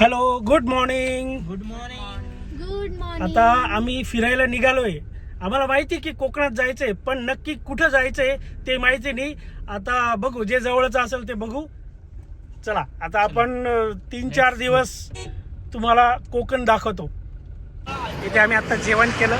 Hello good morning good morning good morning आता आम्ही फिरायला निघालोय. आम्हाला माहिती आहे की कोकणात जायचंय पण नक्की कुठं जायचंय ते माहिती नाही. आता बघू जे जवळच असेल ते बघू. चला आता आपण तीन चार दिवस तुम्हाला कोकण दाखवतो. इथे आम्ही आता जेवण केलं.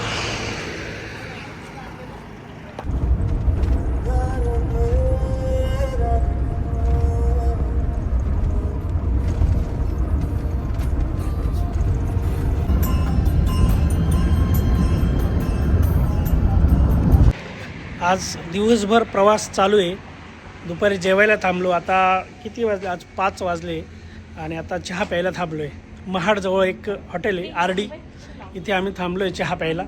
आज दिवसभर प्रवास चालू आहे. दुपारी जेवायला थांबलो. आता किती वाजले? आज पाच वाजले आणि आता चहा प्यायला थांबलो आहे महाडजवळ एक हॉटेल आहे आर डी इथे आम्ही थांबलो आहे चहा प्यायला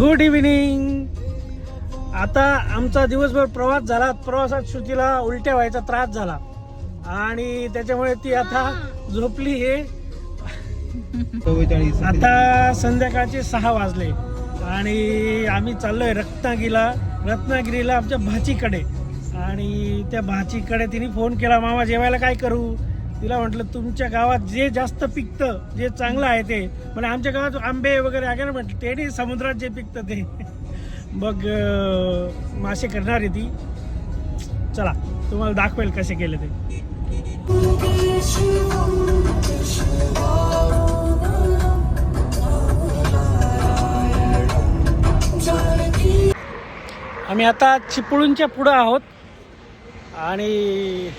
गुड इव्हिनिंग आता आमचा दिवसभर प्रवास झाला. प्रवासात श्रुतीला उलट्या व्हायचा त्रास झाला. आणि त्याच्यामुळे ती आता झोपली हे. चव्वेचाळीस आता संध्याकाळचे सहा वाजले. आणि आम्ही चाललोय रत्नागिरीला. रत्नागिरीला आमच्या भाचीकडे. आणि त्या भाचीकडे तिने फोन केला मामा जेवायला काय करू? तिला म्हटलं तुमच्या गावात जे जास्त पिकतं जे चांगलं आहे ते. म्हणजे आमच्या गावात आंबे वगैरे आहे ना म्हटलं ते नाही समुद्रात जे पिकतं ते. मग मासे करणार आहे ती. चला तुम्हाला दाखवेल कसे केले ते. आम्ही आता चिपळूणच्या पुढं आहोत. आणि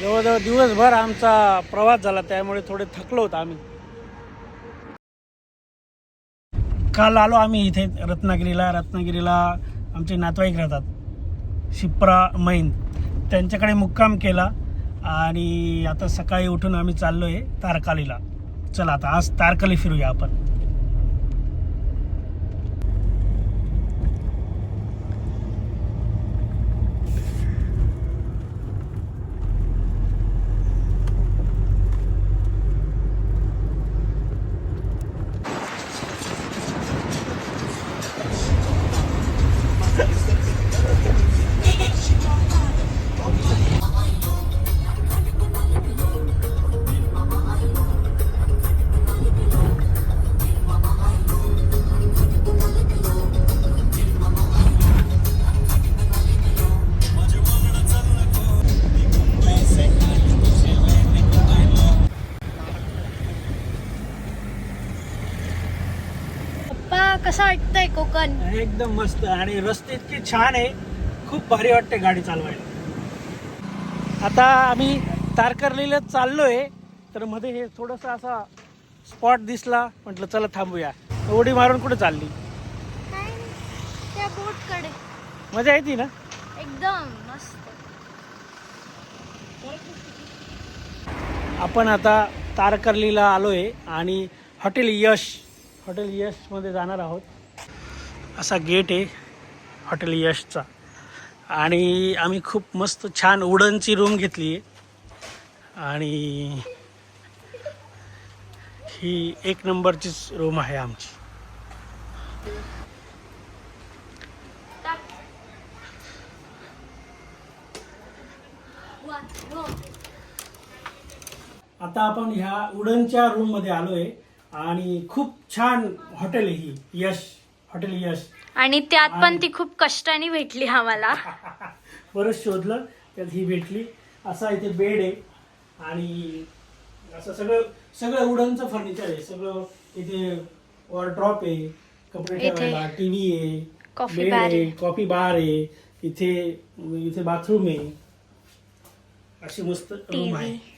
जवळजवळ दिवसभर आमचा प्रवास झाला त्यामुळे थोडे थकलो होतो आम्ही. काल आलो आम्ही इथे रत्नागिरीला. रत्नागिरीला आमचे नातवाईक राहतात शिप्रा मैन. त्यांच्याकडे मुक्काम केला. आणि आता सकाळी उठून आम्ही चाललो आहे तारकालीला. चला आता आज तारकाली फिरूया आपण. कसं वाटतंय कोकण? एकदम मस्त आणि रस्ते इतके छान आहे. खूप भारी वाटते गाडी चालवायला. आता आम्ही तारकर्लीला चाललोय. तर मध्ये हे थोडंसं असा स्पॉट दिसला. म्हटलं चला थांबूया. उडी मारून कुठे चालली? त्या बोटकडे मजा येते ना? एकदम मस्त. आपण आता तारकर्लीला आलोय आणि हॉटेल यश हॉटेल यशमध्ये जाणार आहोत. असा गेट आहे हॉटेल यशचा. आणि आम्ही खूप मस्त छान उडनची रूम घेतली आहे. आणि ही एक नंबरचीच रूम आहे आमची. आता आपण ह्या उडनच्या रूममध्ये आलोय. आणि खूप छान हॉटेल आहे ही. यश. हॉटेल यश. आणि त्यात पण ती खूप कष्टाने भेटली आम्हाला. परत शोधलं त्यात ही भेटली. असा इथे बेड आहे. आणि असं सगळं सगळं वुडनचं फर्निचर आहे. सगळं इथे ड्रॉप आहे कपडे ठेवायला टीव्ही आहे कॉफी बेड बार आहे. कॉफी बार आहे. इथे इथे बाथरूम आहे. अशी मस्त रूम आहे.